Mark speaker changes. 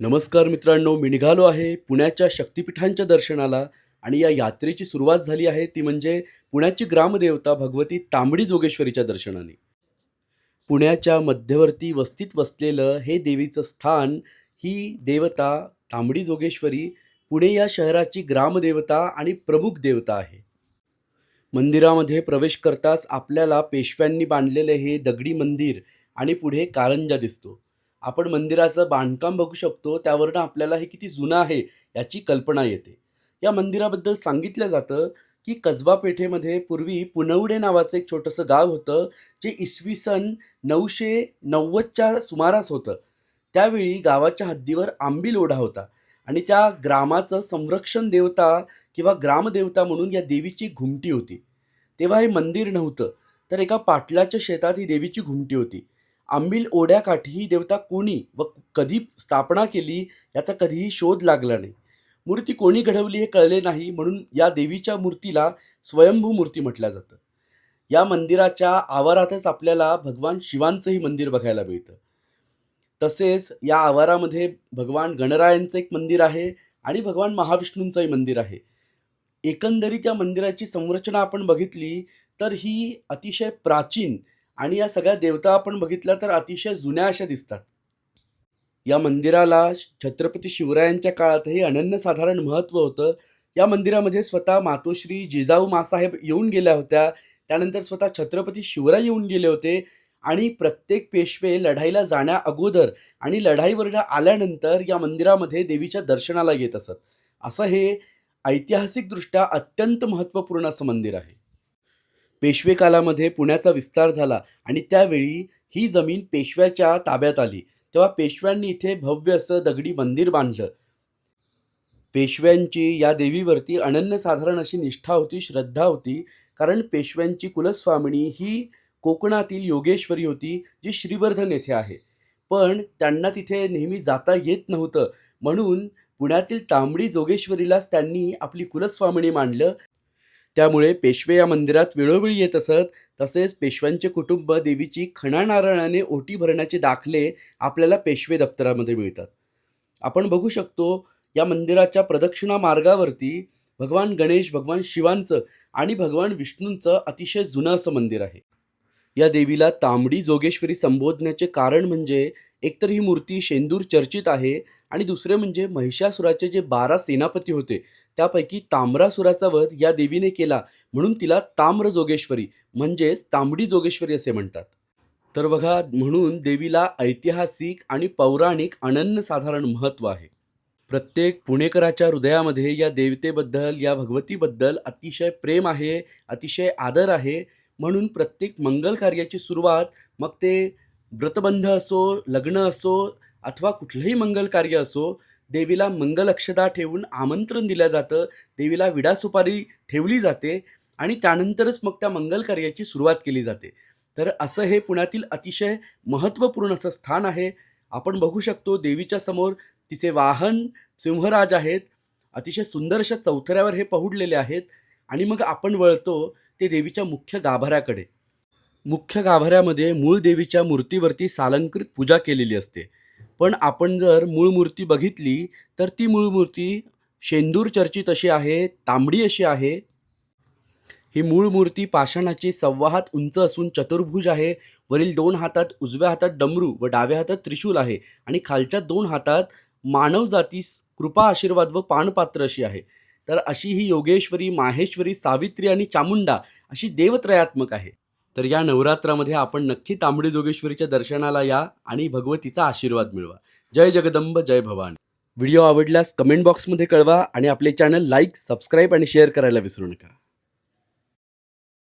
Speaker 1: नमस्कार मित्रांनो मी निघालो आहे पुण्याच्या शक्तिपीठांच्या दर्शनाला आणि या यात्रेची सुरुवात झाली आहे ती म्हणजे पुण्याची ग्रामदेवता भगवती तांबडी जोगेश्वरीच्या दर्शनाने. पुण्याच्या मध्यवर्ती वस्तीत वसलेलं हे देवीचं स्थान ही देवता तांबडी जोगेश्वरी पुणे या शहराची ग्रामदेवता आणि प्रमुख देवता आहे. मंदिरामध्ये प्रवेश करताच आपल्याला पेशव्यांनी बांधलेले हे दगडी मंदिर आणि पुढे कारंजा दिसतो. आपण मंदिराचं बांधकाम बघू शकतो त्यावरनं आपल्याला हे किती जुनं आहे याची कल्पना येते. या मंदिराबद्दल सांगितलं जातं की कसबा पेठेमध्ये पूर्वी पुनवडे नावाचं एक छोटंसं गाव होतं जे इसवी सन नऊशे नव्वदच्या सुमारास होतं. त्यावेळी गावाच्या हद्दीवर आंबील ओढा होता आणि त्या ग्रामाचं संरक्षण देवता किंवा ग्रामदेवता म्हणून या देवीची घुमटी होती. तेव्हा हे मंदिर नव्हतं तर एका पाटलाच्या शेतात ही देवीची घुमटी होती. आंबील ओढ्याकाठी ही देवता कोणी व कधी स्थापना केली याचा कधीही शोध लागला नाही. मूर्ती कोणी घडवली हे कळले नाही म्हणून या देवीच्या मूर्तीला स्वयंभू मूर्ती म्हटलं जातं. या मंदिराच्या आवारातच आपल्याला भगवान शिवांचंही मंदिर बघायला मिळतं. तसेच या आवारामध्ये भगवान गणरायांचं एक मंदिर आहे आणि भगवान महाविष्णूंचंही मंदिर आहे. एकंदरीत या मंदिराची संरचना आपण बघितली तर ही अतिशय प्राचीन आणि या सगळ्या देवता आपण बघितल्या तर अतिशय जुन्या अशा दिसतात. या मंदिराला छत्रपती शिवरायांच्या काळातही अनन्यसाधारण महत्त्व होतं. या मंदिरामध्ये स्वतः मातोश्री जिजाऊ मासाहेब येऊन गेल्या होत्या. त्यानंतर स्वतः छत्रपती शिवराय येऊन गेले होते. आणि प्रत्येक पेशवे लढाईला जाण्या अगोदर आणि लढाईवरनं आल्यानंतर या मंदिरामध्ये देवीच्या दर्शनाला येत असत. असं हे ऐतिहासिकदृष्ट्या अत्यंत महत्त्वपूर्ण असं मंदिर आहे. पेशवे कालामध्ये पुण्याचा विस्तार झाला आणि त्यावेळी ही जमीन पेशव्याच्या ताब्यात आली. तेव्हा पेशव्यांनी इथे भव्य असं दगडी मंदिर बांधलं. पेशव्यांची या देवीवरती अनन्यसाधारण अशी निष्ठा होती श्रद्धा होती कारण पेशव्यांची कुलस्वामिनी ही कोकणातील योगेश्वरी होती जी श्रीवर्धन येथे आहे. पण त्यांना तिथे नेहमी जाता येत नव्हतं. म्हणून पुण्यातील तांबडी जोगेश्वरीलाच त्यांनी आपली कुलस्वामिनी मांडलं त्यामुळे पेशवे या मंदिरात वेळोवेळी येत असत. तसेच पेशव्यांचे कुटुंब देवीची खणानारळाने ओटी भरण्याचे दाखले आपल्याला पेशवे दप्तरामध्ये मिळतात. आपण बघू शकतो या मंदिराच्या प्रदक्षिणा मार्गावरती भगवान गणेश भगवान शिवांचं आणि भगवान विष्णूंचं अतिशय जुनं असं मंदिर आहे. या देवीला तांबडी जोगेश्वरी संबोधण्याचे कारण म्हणजे एकतर ही मूर्ती शेंदूर चर्चित आहे आणि दुसरे म्हणजे महिषासुराचे जे बारा सेनापती होते त्यापैकी ताम्रासुराचा वध या देवीने केला म्हणून तिला ताम्र जोगेश्वरी म्हणजेच तांबडी जोगेश्वरी असे म्हणतात. तर बघा म्हणून देवीला ऐतिहासिक आणि पौराणिक अनन्यसाधारण महत्त्व आहे. प्रत्येक पुणेकराच्या हृदयामध्ये या देवतेबद्दल या भगवतीबद्दल अतिशय प्रेम आहे अतिशय आदर आहे. म्हणून प्रत्येक मंगल कार्याची सुरुवात मग ते व्रतबंध असो लग्न असो अथवा कुठलंही मंगल कार्य असो देवीला मंगल अक्षदा ठेवून आमंत्रण दिलं जातं. देवीला विडा सुपारी ठेवली जाते आणि त्यानंतरच मग त्या मंगल कार्याची सुरुवात केली जाते. तर असं हे पुण्यातील अतिशय महत्त्वपूर्ण असं स्थान आहे. आपण बघू शकतो देवीच्या समोर तिचे वाहन सिंहराज आहेत. अतिशय सुंदर अशा चौथऱ्यावर हे पहुडलेले आहेत आणि मग आपण वळतो ते देवीच्या मुख्य गाभाऱ्याकडे. मुख्य गाभाऱ्यामध्ये मूळ देवीच्या मूर्तीवरती सालंकृत पूजा केलेली असते. पण आपण जर मूळ मूर्ती बघितली तर ती मूळ मूर्ती शेंदूर चर्चित अशी आहे तांबडी अशी आहे. ही मूळ मूर्ती पाषाणाची सव्वा हात उंच असून चतुर्भुज आहे. वरील दोन हातात उजव्या हातात डमरू व डाव्या हातात त्रिशूल आहे आणि खालच्या दोन हातात मानव जातीस कृपा आशीर्वाद व पानपात्र अशी आहे. तर अशी ही योगेश्वरी माहेश्वरी सावित्री आणि चामुंडा अशी देवत्रयात्मक आहे. तर या नवरात्रामध्ये आपण नक्की तांबडी जोगेश्वरीच्या दर्शनाला या आणि भगवतीचा आशीर्वाद मिळवा. जय जगदंब जय भवान. व्हिडिओ आवडल्यास कमेंट बॉक्समध्ये कळवा आणि आपले चॅनल लाईक सबस्क्राईब आणि शेअर करायला विसरू नका.